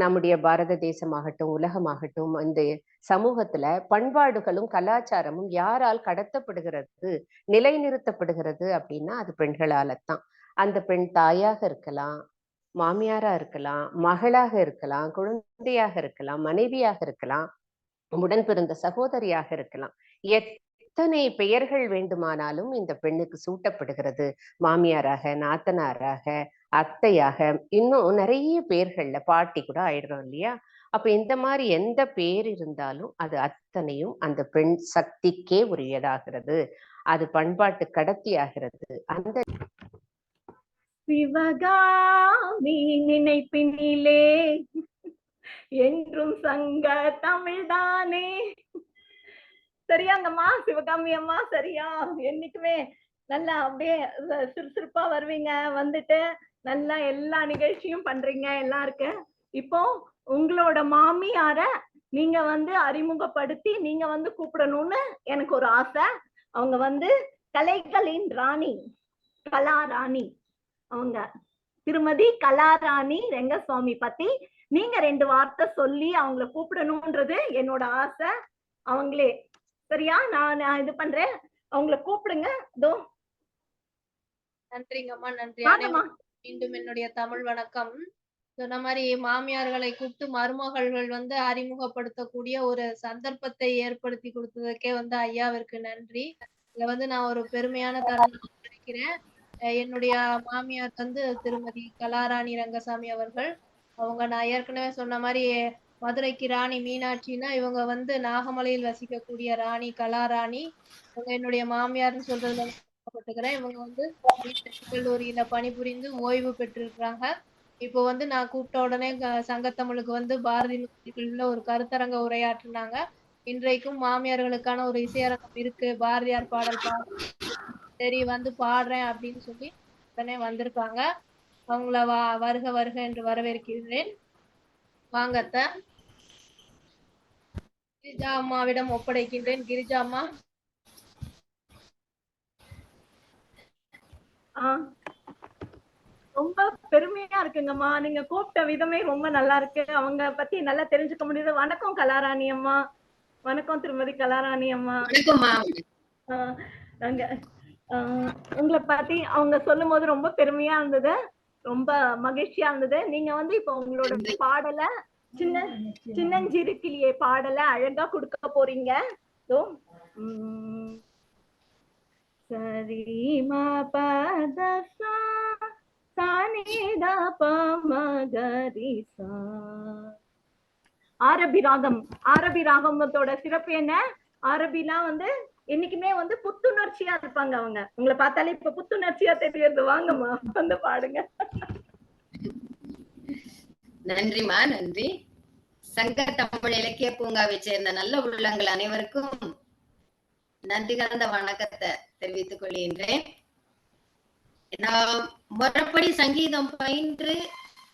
நம்முடைய பாரத தேசமாகட்டும் உலகமாகட்டும் இந்த சமூகத்துல பண்பாடுகளும் கலாச்சாரமும் யாரால் கடத்தப்படுகிறது நிலைநிறுத்தப்படுகிறது அப்படின்னா அது பெண்களால தான் அந்த பெண் தாயாக இருக்கலாம் மாமியாரா இருக்கலாம் மகளாக இருக்கலாம் குழந்தையாக இருக்கலாம் மனைவியாக இருக்கலாம் உடன் பிறந்த சகோதரியாக இருக்கலாம். எத்தனை பெயர்கள் வேண்டுமானாலும் இந்த பெண்ணுக்கு சூட்டப்படுகிறது. மாமியாராக நாத்தனாராக அத்தையாக இன்னும் நிறைய பேர்கள்ல பாட்டி கூட ஆயிடுறோம் இல்லையா? அப்ப இந்த மாதிரி எந்த பேர் இருந்தாலும் அது அத்தனையும் அந்த பெண் சக்திக்கே உரியதாகிறது. அது பண்பாட்டு கடத்தி ஆகிறது அந்த சிவகாமி நினைப்பினிலே என்றும் சங்க தமிழ்தானே. சரியாங்கம்மா சிவகாமி அம்மா? சரியா? என்னைக்குமே நல்லா அப்படியே சுறுசுறுப்பா வருவீங்க வந்துட்டு நல்லா எல்லா நிகழ்ச்சியும் பண்றீங்க எல்லாம் இருக்கு. இப்போ உங்களோட மாமியார நீங்க வந்து அறிமுகப்படுத்தி நீங்க வந்து கூப்பிடணும்னு எனக்கு ஒரு ஆசை. அவங்க வந்து கலைகளின் ராணி கலா ராணி அவங்க திருமதி கலாராணி ரெங்கசுவாமி பத்தி நீங்க ரெண்டு வார்த்தை சொல்லி அவங்கள கூப்பிடணும்ன்றது என்னோட ஆசை. அவங்களே சரியா? நான் இது பண்றேன். அவங்கள கூப்பிடுங்க. இதோ. நன்றிங்கம்மா நன்றி. மீண்டும் என்னுடைய தமிழ் வணக்கம். சொன்ன மாதிரி மாமியார்களை கூப்பிட்டு மருமகள்கள் வந்து அறிமுகப்படுத்தக்கூடிய ஒரு சந்தர்ப்பத்தை ஏற்படுத்தி கொடுத்ததுக்கே வந்து ஐயாவிற்கு நன்றி. இதுல வந்து நான் ஒரு பெருமையான தருணம் நினைக்கிறேன். என்னுடைய மாமியார் வந்து திருமதி கலாராணி ரங்கசாமி அவர்கள். அவங்க நான் ஏற்கனவே சொன்ன மாதிரி மதுரைக்கு ராணி மீனாட்சின்னா இவங்க வந்து நாகமலையில் வசிக்கக்கூடிய ராணி கலாராணி. இவங்க என்னுடைய மாமியார்னு சொல்றதுல பெருமைப்பட்டுக்கிறேன் இவங்க வந்து கல்லூரியில பணிபுரிந்து ஓய்வு பெற்றிருக்கிறாங்க. இப்போ வந்து நான் கூப்பிட்ட உடனே சங்கத்தமிழுக்கு வந்து பாரதி உள்ள ஒரு கருத்தரங்க உரையாற்றினாங்க. இன்றைக்கும் மாமியார்களுக்கான ஒரு இசையரங்கம் இருக்கு. பாரதியார் பாடல் பாடு சரி வந்து பாடுறேன் அப்படின்னு சொல்லி உடனே வந்திருக்காங்க. அவங்கள வா வருக வருக என்று வரவேற்கிறேன். வாங்கத்த கிரிஜா அம்மாவிடம் ஒப்படைக்கின்றேன். கிரிஜா அம்மா. ரொம்ப பெருமையா இருக்குங்கம்மா. நீங்க கூப்பிட்ட விதமே ரொம்ப நல்லா இருக்கு. அவங்க பத்தி நல்லா தெரிஞ்சுக்க முடியுது. வணக்கம் கலாராணி அம்மா. வணக்கம் திருமதி கலாராணி அம்மா. நாங்க உங்களை பத்தி அவங்க சொல்லும் போது ரொம்ப பெருமையா இருந்தது. ரொம்ப மகிழ்ச்சியா இருந்தது. நீங்க வந்து இப்போ உங்களோட பாடலை சின்ன சின்னஞ்சிறு கிளியே பாடலை அழகா கொடுக்க போறீங்க. சரி மா பத சா சானிதா சா ஆரபி ராகம் ஆரபி ராகமத்தோட சிறப்பு என்ன? ஆரபிலாம் வந்து என்னைக்குமே வந்து புத்துணர்ச்சியா இருப்பாங்க அவங்க. உங்களை பார்த்தாலே இப்ப புத்துணர்ச்சியா தெரியுது. வாங்கம்மா வந்து பாடுங்க. நன்றிம்மா நன்றி. சங்க தமிழ் இலக்கிய பூங்காவை சேர்ந்த நல்ல உள்ளங்கள் அனைவருக்கும் நன்றி கலந்த வணக்கத்தை தெரிவித்துக் கொள்கின்றேன். நான் முறைப்படி சங்கீதம் பயின்று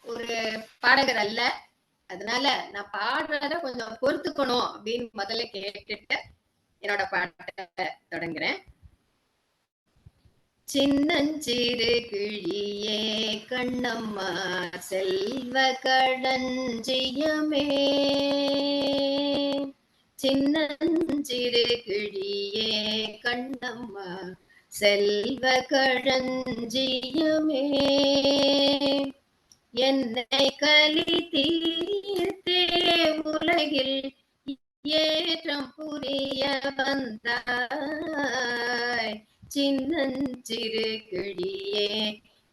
ஒரு பாடகர் அல்ல. அதனால நான் பாடுறத கொஞ்சம் பொறுத்துக்கணும் அப்படின்னு முதல்ல கேட்டுட்டு என்னோட பாட்டை தொடங்குறேன். சின்னஞ்சிறு கிழியே கண்ணம்மா செல்வ கடஞ்சியமே. சின்னஞ்சிறு கிழியே கண்ணம்மா செல்வ கழஞ்சியமே. என்னை கலி தீர்த்தே உலகில் ஏற்றம் புரிய வந்தாய். சின்னஞ்சிறு கிழியே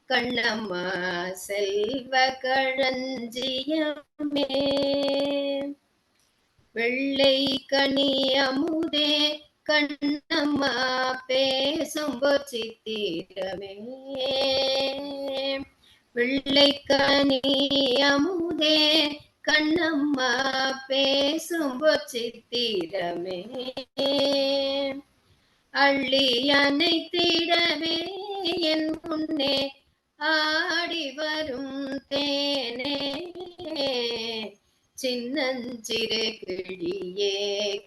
கண்ணம்மா செல்வ கழஞ்சியமே. வெள்ளை கனி அமுதே கண்ணம்மா பேசும் சித்திரமே வெள்ளை கனி அமுதே கண்ணம்மா பேசும் சித்திரமே அள்ளி அனைத்திடவே என் முன்னே ஆடி வரும் தேனே. சின்னஞ்சிறு கிழியே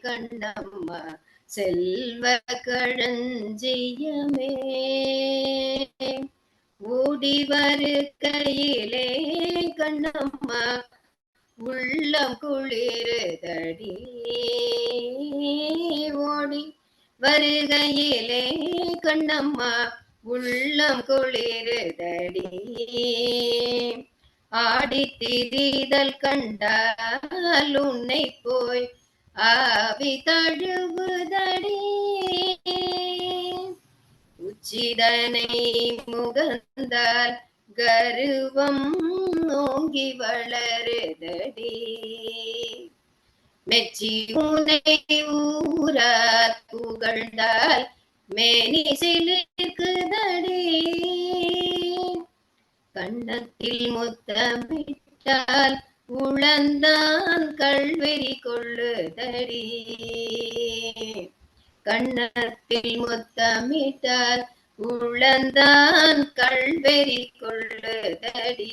கண்ணம்மா செல்வ கழஞ்சியமே ஓடி வருகையிலே கண்ணம்மா உள்ளம் குளிருதடி. ஓடி வருகையிலே கண்ணம்மா உள்ளம் குளிருதடி. ஆடித்திரிதல் கண்டால் உன்னை போய் ஆவி தழுவுதடி. உச்சிதனை முகந்தால் கருவம் நோங்கி வளருதடி. மெச்சி உனை ஊரா புகழ்ந்தால் மேனி சிலிர்க்குதடி. கண்ணத்தில் முத்தமிட்டால் உழந்தான் கல்வெறி கொள்ளுதடி. கண்ணத்தில் முத்தமிட்டால் உழந்தான் கல்வெறி கொள்ளுதடி.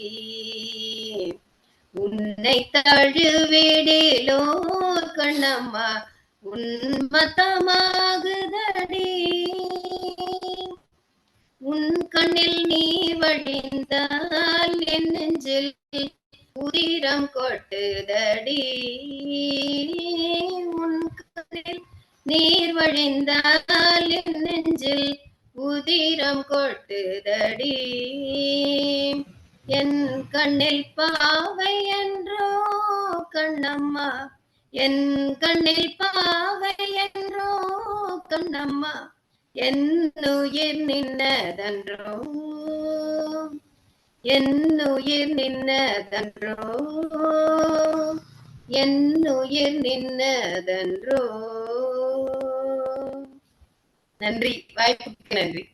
உன்னை தழுவிடிலோ கண்ணம்மா உன்மத்தமாகுதடி உன் கண்ணில் நீ வழிந்தால் என் நெஞ்சில் உதிரம் கொட்டுதடி. உன் கண்ணில் நீர் வழிந்தால் என் நெஞ்சில் உதிரம் கொட்டுதடி. என் கண்ணில் பாவை என்றோ கண்ணம்மா. என் கண்ணில் பாவை என்றோ கண்ணம்மா. என்னுயிர் நின்னதன்றோ? என்னுயிர் நின்னதன்றோ? என்னுயிர் நின்னதன்றோ? நன்றி. வாய்ப்புக்கு நன்றி.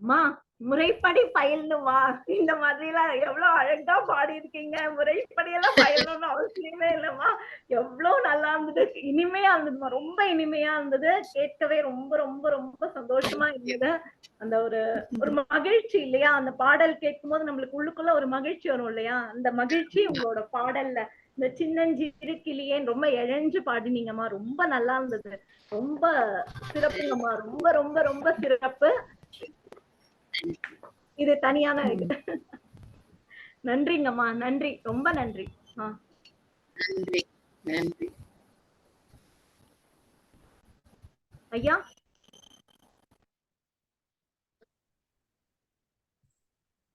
அம்மா முறைப்படி பயிலணுமா? இந்த மாதிரி எல்லாம் எவ்வளவு அழகா பாடி இருக்கீங்க முறைப்படி எல்லாம் பயிலணும்னு அவசியமே இல்லம்மா. எவ்வளவு நல்லா இருந்தது. இனிமையா இருந்ததுமா ரொம்ப இனிமையா இருந்தது. கேட்கவே ரொம்ப ரொம்ப ரொம்ப சந்தோஷமா இருந்தது. அந்த ஒரு ஒரு மகிழ்ச்சி இல்லையா? அந்த பாடல் கேட்கும்போது நம்மளுக்கு உள்ளுக்குள்ள ஒரு மகிழ்ச்சி வரும் இல்லையா? அந்த மகிழ்ச்சி உங்களோட பாடல்ல. இந்த சின்னஞ்சிறு ரொம்ப இழைஞ்சு பாடினீங்கம்மா. ரொம்ப நல்லா இருந்தது. ரொம்ப சிறப்புங்கம்மா. ரொம்ப ரொம்ப ரொம்ப சிறப்பு. இது தனியான இது நன்றிங்கம்மா நன்றி. ரொம்ப நன்றி. நன்றி நன்றி. ஐயா?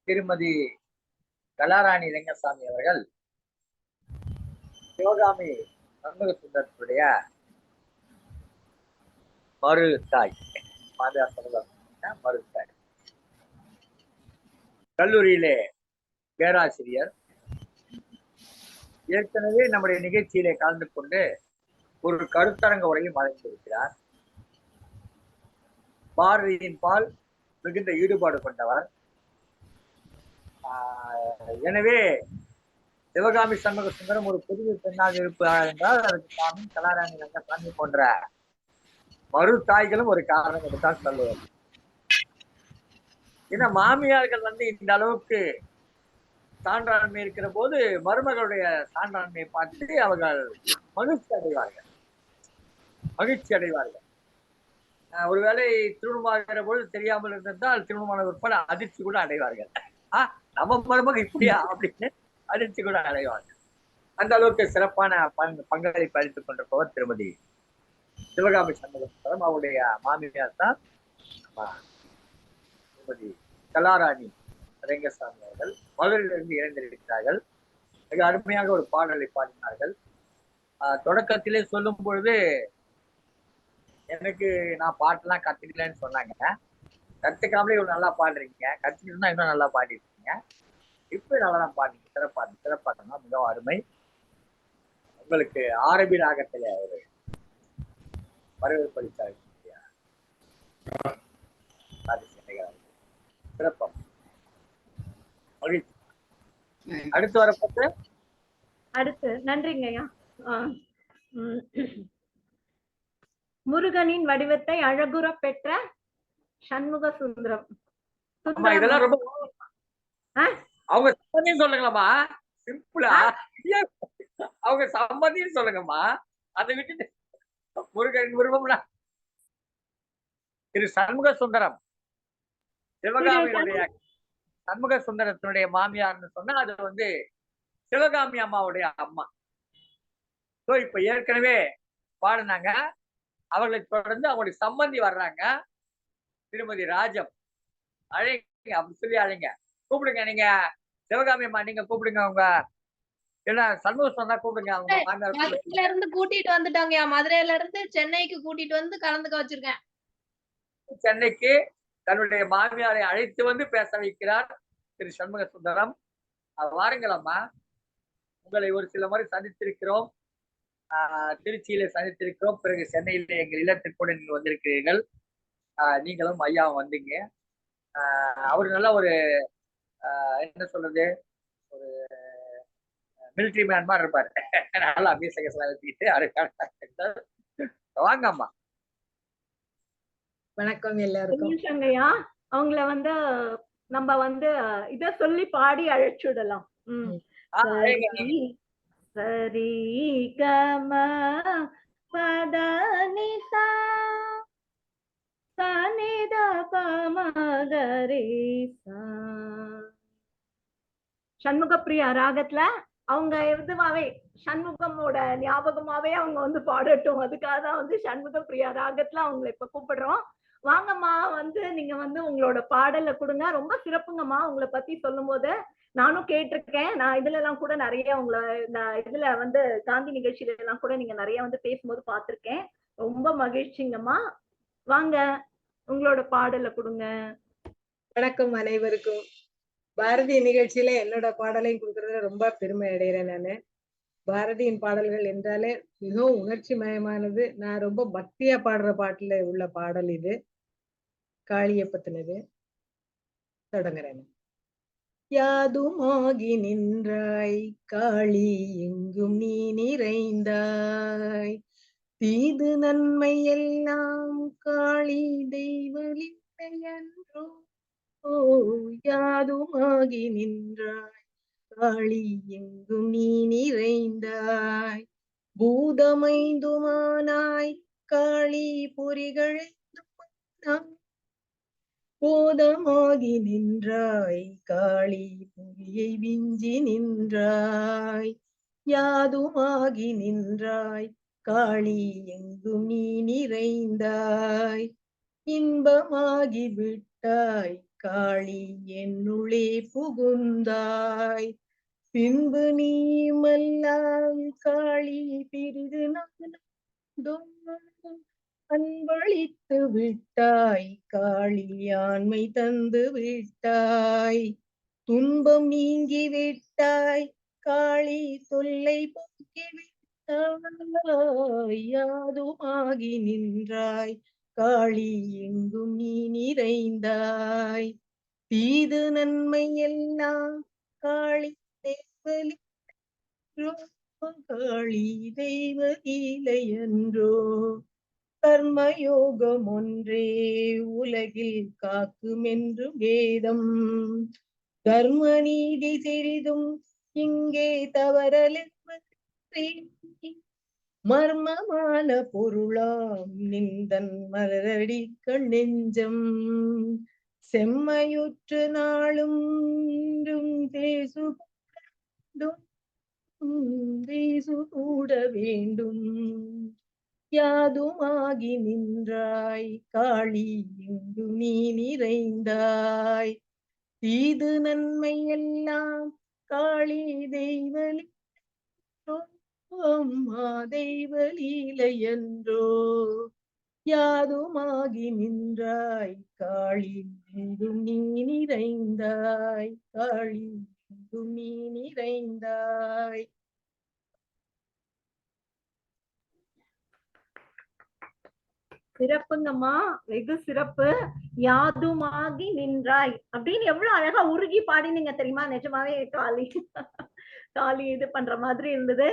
திருமதி கலாராணி ரெங்கசாமி அவர்கள் சிவகாமி சண்முக சுந்தரத்துடைய மறு தாய் மாதா சமுதாய மறு தாய் கல்லூரியிலே பேராசிரியர். ஏற்கனவே நம்முடைய நிகழ்ச்சியிலே கலந்து கொண்டு ஒரு கருத்தரங்க உரையும் வழங்கியிருக்கிறார். பாரதியின் பால் மிகுந்த ஈடுபாடு கொண்டவர். ஆஹ் எனவே சிவகாமி சண்முக சுந்தரம் ஒரு புதிய பெண்ணாக இருப்பார் என்றால் அதுக்கு காரணம் கலாராணி ரங்கசாமி போன்ற மறு தாய்களும் ஒரு காரணம் என்றுதான் சொல்லுவார் ஏன்னா மாமியார்கள் வந்து இந்த அளவுக்கு சான்றாண்மை இருக்கிற போது மருமகளுடைய சான்றாண்மையை பார்த்து அவர்கள் மகிழ்ச்சி அடைவார்கள். மகிழ்ச்சி அடைவார்கள். ஒருவேளை திருமணமாகிற பொழுது தெரியாமல் இருந்திருந்தால் திருமணமான உட்பட அதிர்ச்சி கூட அடைவார்கள். ஆஹ் நம்ம மருமக இப்படியா அப்படின்னு அதிர்ச்சி கூட அடைவார்கள். அந்த அளவுக்கு சிறப்பான பங்கு பங்களிப்பு அளித்துக் கொண்டிருப்பவர் திருமதி சிவகாமி சண்முகம் அவருடைய மாமியார் தான் திருமதி கலாராணி ரெங்கசாமி அவர்கள் மதுரையிலிருந்து இணைந்திருக்கிறார்கள். மிக அருமையாக ஒரு பாடலை பாடினார்கள். தொடக்கத்திலே சொல்லும் பொழுது எனக்கு நான் பாட்டெல்லாம் கத்துக்கலன்னு சொன்னாங்க. கத்துக்காமலே இவ்வளவு நல்லா பாடுறீங்க. கத்துக்கிட்டு இன்னும் நல்லா பாடிருக்கீங்க. இப்ப நல்லா தான் பாடுறீங்க. சிறப்பாடு சிறப்பாட்டம்னா மிகவும் அருமை. உங்களுக்கு ஆரபி ராகத்துல ஒரு வரவேற்பு அளித்தார். சிறப்பம். அடுத்து வரப்பட்டு அடுத்து நன்றிங்க ஐயா. முருகனின் வடிவத்தை அழகுற பெற்ற சண்முக சுந்தரம். இதெல்லாம் ரொம்ப? அவங்க சம்மதியும் சொல்லுங்களம்மா. சிம்பிளா அவங்க சம்மதியும் சொல்லுங்கம்மா. அதை விட்டுட்டு முருகன் விருப்பம்னா. திரு சண்முக சுந்தரம். சிவகாமியினுடைய சண்முக சுந்தரத்தினுடைய மாமியார்னு சொன்னா அது வந்து சிவகாமி அம்மாவுடைய அம்மா. ஸோ இப்ப ஏற்கனவே பாடினாங்க. அவர்களை தொடர்ந்து அவங்களுடைய சம்பந்தி வர்றாங்க. திருமதி ராஜம். அழைங்க அப்படி சொல்லி அழைங்க. கூப்பிடுங்க நீங்க சிவகாமி அம்மா நீங்க கூப்பிடுங்க அவங்க ஏன்னா சண்முக சொன்னா கூப்பிடுங்க அவங்க. இருந்து கூட்டிட்டு வந்துட்டாங்கயா மதுரையில இருந்து சென்னைக்கு கூட்டிட்டு வந்து கலந்துக்க வச்சிருக்கேன். சென்னைக்கு தன்னுடைய மாமியாரை அழைத்து வந்து பேச வைக்கிறார் திரு சண்முக சுந்தரம். வாருங்களம்மா. உங்களை ஒரு சில முறை சந்தித்திருக்கிறோம். ஆஹ் திருச்சியில சந்தித்திருக்கிறோம். பிறகு சென்னையில எங்கள் இல்லத்திற்கு கூட நீங்கள் வந்திருக்கிறீர்கள். ஆஹ் நீங்களும் ஐயாவும் வந்தீங்க. அவர் நல்ல ஒரு ஆஹ் என்ன சொல்றது? ஒரு மிலிட்ரி மேன் மாதிரி இருப்பாரு. நல்லா மீசகசலாம் வச்சுக்கிட்டு அழகான வாங்க அம்மா வணக்கம் எல்லாருக்கும். நிமிஷங்கய்யா அவங்கள வந்து நம்ம வந்து இத சொல்லி பாடி அழைச்சுடலாம். ம். ஆஹ் அழைங்க. சரி கம பத நிசா சனித பமகரி சண்முகப்பிரியா ராகத்துல அவங்க இதுவாவே சண்முகமோட ஞாபகமாவே அவங்க வந்து பாடட்டும். அதுக்காக தான் வந்து சண்முகப்பிரியா ராகத்துல அவங்களை இப்ப கூப்பிடுறோம். வாங்கம்மா வந்து நீங்க வந்து உங்களோட பாடலை கொடுங்க. ரொம்ப சிறப்புங்கம்மா உங்களை பத்தி சொல்லும் போது நானும் கேட்டிருக்கேன். நான் இதுல எல்லாம் கூட நிறைய உங்களை இதுல வந்து காந்தி நிகழ்ச்சியில எல்லாம் கூட நீங்க நிறைய வந்து பேசும்போது பார்த்திருக்கேன். ரொம்ப மகிழ்ச்சிங்கம்மா. வாங்க உங்களோட பாடலை கொடுங்க. வணக்கம் அனைவருக்கும். பாரதிய நிகழ்ச்சியில என்னோட பாடலையும் கொடுக்கறதுல ரொம்ப பெருமை அடைகிறேன் நானு. பாரதியின் பாடல்கள் என்றாலே மிகவும் உணர்ச்சி மயமானது நான் ரொம்ப பக்தியா பாடுற பாட்டுல உள்ள பாடல் இது. காளிய பத்தினது. தொடங்குறேன். யாதுமாகி நின்றாய் காளி எங்கும் நீ நிறைந்தாய். தீது நன்மை எல்லாம் காளி தெய்வலித்தையன்றோ ஓ யாதுமாகி நின்றாய் காளி எங்கும் நீ நிறைந்தாய். பூதமைந்துமானாய் காளி பொறிகளைந்துமானாய் போதமாகி நின்றாய் காளி புரியை விஞ்சி நின்றாய். யாதுமாகி நின்றாய் காளி எங்கும் நீ நிறைந்தாய். இன்பமாகி விட்டாய் காளி என்னுளே புகுந்தாய். பின்பு நீ மல்லால் காளி பிரிது நான் அன்பளித்து விட்டாய் காளி தந்து விட்டாய். துன்பம் நீங்கி விட்டாய் காளி தொல்லை போக்கி விட்டாய். யாதுமாகி நின்றாய் காளி எங்கும் நீ நிறைந்தாய். தீது நன்மை எல்லாம் காளி தேவலி காளி தெய்வ என்றோ கர்மயோகம் ஒன்றே உலகில் காக்கும் என்று வேதம். கர்ம நீதி சிறிதும் இங்கே தவறலென்பது மர்மமான பொருளாம் நிந்தன் மலரடி கண்ணெஞ்சம். செம்மையுற்று நாளும் பேசுகூட வேண்டும். யாதுமாகி நின்றாய் காளி இங்கு நீ நிறைந்தாய். தீது நன்மை எல்லாம் காளி தெய்வலி அம்மா தெய்வலீலை என்றோ யாதுமாகி நின்றாய் காளி எங்கும் நீ நிறைந்தாய் காளி எங்கும் நீ நிறைந்தாய். சிறப்புங்கம்மா. வெகு சிறப்பு. யாதுமாகி நின்றாய். அப்படின்னு எவ்வளவு அழகா உருகி பாடினீங்க தெரியுமா? நிஜமாவே காளி. காளி இது பண்ற மாதிரி இருந்தது.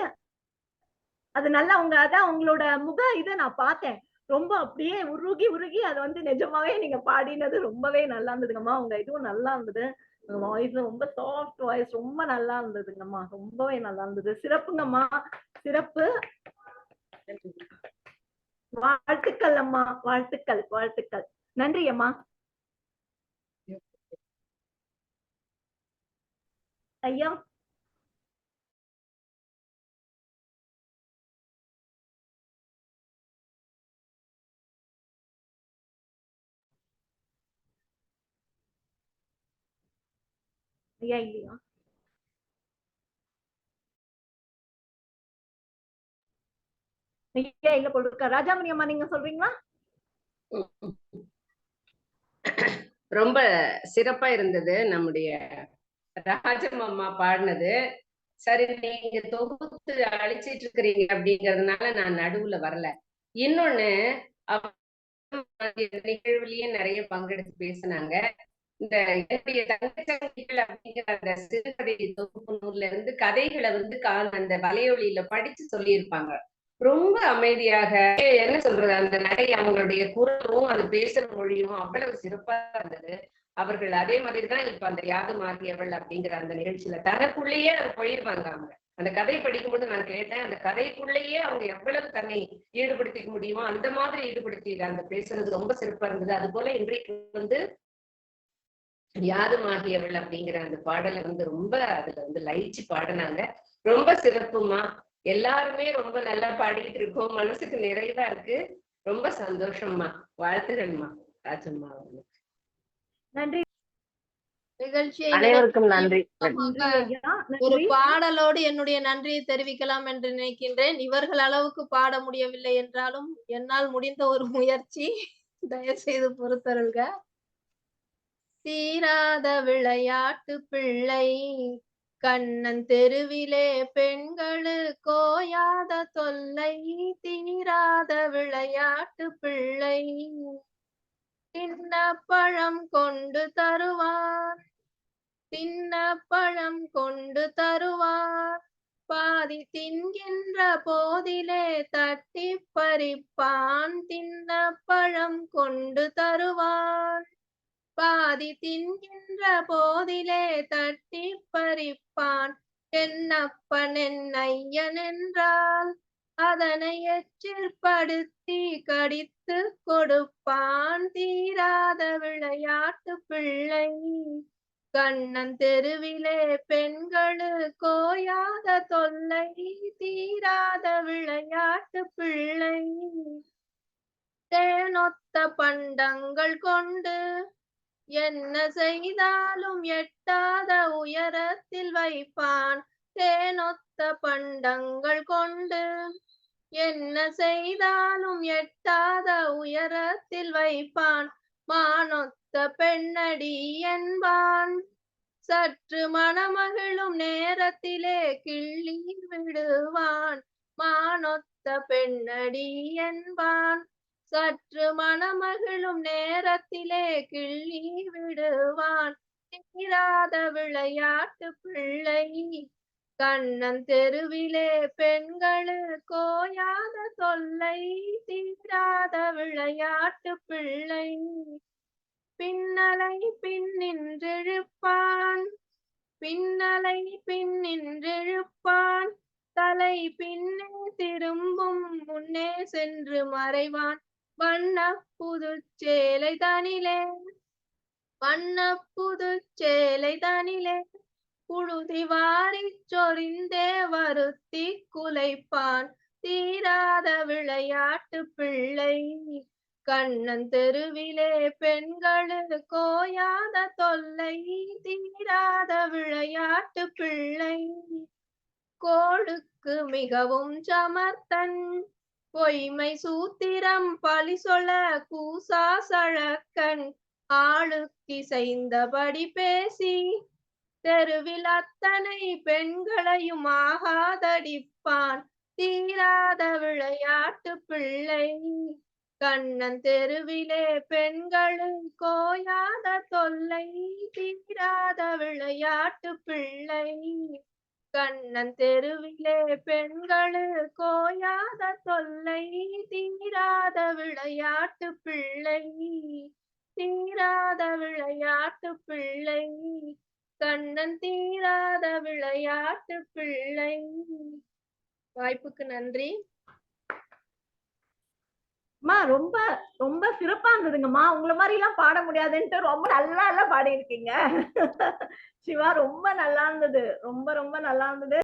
அது நல்லா உங்க அதான் உங்களோட முக இதை நான் பார்த்தேன். ரொம்ப அப்படியே உருகி உருகி அது வந்து நிஜமாவே நீங்க பாடினது ரொம்பவே நல்லா இருந்ததுங்கம்மா. உங்க இதுவும் நல்லா இருந்தது. வாய்ஸ் ரொம்ப சாஃப்ட் வாய்ஸ் ரொம்ப நல்லா இருந்ததுங்கம்மா. ரொம்பவே நல்லா இருந்தது. சிறப்புங்கம்மா. சிறப்பு. வாழ்த்துக்கள் அம்மா வாழ்த்துக்கள் வாழ்த்துக்கள். நன்றி அம்மா. ஐயா. ஐயா இல்லையா? ஐயா இல்ல போல் இருக்கா ராஜாமணி அம்மா நீங்க சொல்றீங்களா? ரொம்ப சிறப்பா இருந்தது நம்முடைய ராஜம் அம்மா பாடினது. சரி நீங்க தொகுத்து அழிச்சிட்டு இருக்கிறீங்க அப்படிங்கறதுனால நான் நடுவுல வரல. இன்னொன்னு நிகழ்வுலயே நிறைய பங்கெடுத்து பேசினாங்க. இந்த என்னுடைய தங்கச்சங்கிகள் அப்படிங்கிற அந்த சிறுகதை தொகுப்பு நூல்ல இருந்து கதைகளை வந்து கா- அந்த வலையொலியில படிச்சு சொல்லியிருப்பாங்க. ரொம்ப அமைதியாக என்ன சொல்றது? அந்த நடை அவங்களுடைய குரலும் அது பேசுற மொழியும் அவ்வளவு சிறப்பா இருந்தது. அவர்கள் அதே மாதிரிதான் இப்ப அந்த யாது ஆகியவள் அப்படிங்கிற அந்த நிகழ்ச்சியில தனக்குள்ளேயே அவங்க போயிருவாங்க அவங்க. அந்த கதை படிக்கும்போது நான் கேட்டேன் அந்த கதைக்குள்ளேயே அவங்க எவ்வளவு தன்னை ஈடுபடுத்திக்க முடியுமோ அந்த மாதிரி ஈடுபடுத்தி அந்த பேசுறது ரொம்ப சிறப்பா இருந்தது. அது போல இன்றைக்கு வந்து யாதுமாகியவள் அப்படிங்கிற அந்த பாடலை வந்து ரொம்ப அதுல வந்து லயிச்சு பாடினாங்க. ரொம்ப சிறப்புமா எல்லாருமே ரொம்ப நல்லா பாடிட்டு இருக்கோம். மனசுக்கு நிறைவா இருக்கு. ரொம்ப சந்தோஷம்மா. வாழ்த்துகள்மா ராஜம்மா அவர்களுக்கு. நன்றி. அனைவருக்கும் நன்றி. ஒரு பாடலோடு என்னுடைய நன்றியை தெரிவிக்கலாம் என்று நினைக்கின்றேன். இவர்கள் அளவுக்கு பாட முடியவில்லை என்றாலும் என்னால் முடிந்த ஒரு முயற்சி தயவு செய்து பொறுத்தருள்க. தீராத விளையாட்டு பிள்ளை கண்ணன் தெருவிலே பெண்களு கோயாத தொல்லை தீராத விளையாட்டு பிள்ளை. தின்ன பழம் கொண்டு தருவார் தின்ன பழம் கொண்டு தருவார். பாதி தின்கின்ற போதிலே தட்டி பறிப்பான் தின்ன பழம் கொண்டு தருவான் பாதி தின்கின்ற போதிலே தட்டி பறிப்பான். என்னப்பன் என் ஐயன் என்றால் அதனை எச்சிற்படுத்தி கடித்து கொடுப்பான். தீராத விளையாட்டு பிள்ளை. கண்ணன் தெருவிலே பெண்களு கோயாத தொல்லை. தீராத விளையாட்டு பிள்ளை. தேனொத்த பண்டங்கள் கொண்டு என்ன செய்தாலும் எட்டாத உயரத்தில் வைப்பான் தேனொத்த பண்டங்கள் கொண்டு. என்ன செய்தாலும் எட்டாத உயரத்தில் வைப்பான் மானொத்த பெண்ணடி என்பான். சற்று மணமகிழும் நேரத்திலே கிள்ளி விடுவான் மானொத்த பெண்ணடி என்பான். சற்று மனமகிழும் நேரத்திலே கிள்ளி விடுவான். தீராத விளையாட்டு பிள்ளை. கண்ணன் தெருவிலே பெண்களு கோயாத தொல்லை. தீராத விளையாட்டு பிள்ளை. பின்னலை பின்னின்றிழுப்பான் பின்னலை பின்னின்றிழுப்பான் தலை பின்னே திரும்பும் முன்னே சென்று மறைவான். வண்ண சேலை தானிலே. வண்ண சேலை தானிலே. புழுதி வாரிச் சொரிந்தே வருத்தி குலைப்பான். தீராத விளையாட்டு பிள்ளை. கண்ணன் தெருவிலே பெண்களு கோயாத தொல்லை. தீராத விளையாட்டு பிள்ளை. கோளுக்கு மிகவும் சமர்த்தன். பொய்மை சூத்திரம் பழி சொல கூசா சழக்கன் ஆளுக்கிசைந்தபடி பேசி தெருவில் அத்தனை பெண்களையும் ஆகாதடிப்பான். தீராத விளையாட்டு பிள்ளை. கண்ணன் தெருவிலே பெண்களும் கோயாத தொல்லை. தீராத விளையாட்டு பிள்ளை. கண்ணன் தெருவிலே பெண்களு கோயாத தொல்லை தீராத விளையாட்டு பிள்ளை. தீராத விளையாட்டு பிள்ளை கண்ணன் தீராத விளையாட்டு பிள்ளை. வாய்ப்புக்கு நன்றி. அம்மா ரொம்ப ரொம்ப சிறப்பா இருந்ததுங்கம்மா. உங்களை மாதிரி எல்லாம் பாட முடியாதுன்ட்டு ரொம்ப நல்லா எல்லாம் பாடி இருக்கீங்க சிவா ரொம்ப நல்லா இருந்தது. ரொம்ப ரொம்ப நல்லா இருந்தது.